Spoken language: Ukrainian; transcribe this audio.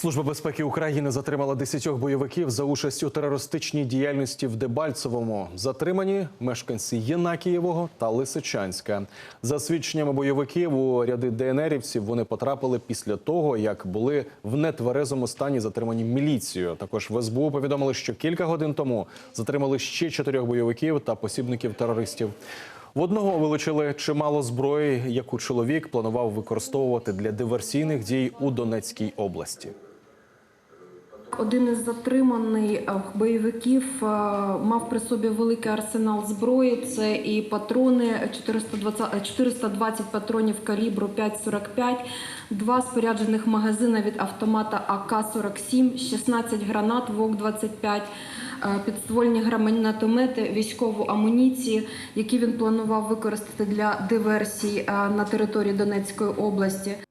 Служба безпеки України затримала 10 бойовиків за участь у терористичній діяльності в Дебальцевому. Затримані мешканці Єнакієвого та Лисичанська. За свідченнями бойовиків у ряди ДНРівців вони потрапили після того, як були в нетверезому стані затримані міліцією. Також в СБУ повідомили, що кілька годин тому затримали ще чотирьох бойовиків та посібників терористів. В одного вилучили чимало зброї, яку чоловік планував використовувати для диверсійних дій у Донецькій області. Один із затриманих е, бойовиків е, мав при собі великий арсенал зброї. Це і патрони 420, е, 420 патронів калібру 5,45, два споряджених магазини від автомата АК-47, 16 гранат ВОК-25, е, підствольні гранатомети, військову амуніцію, які він планував використати для диверсій е, на території Донецької області.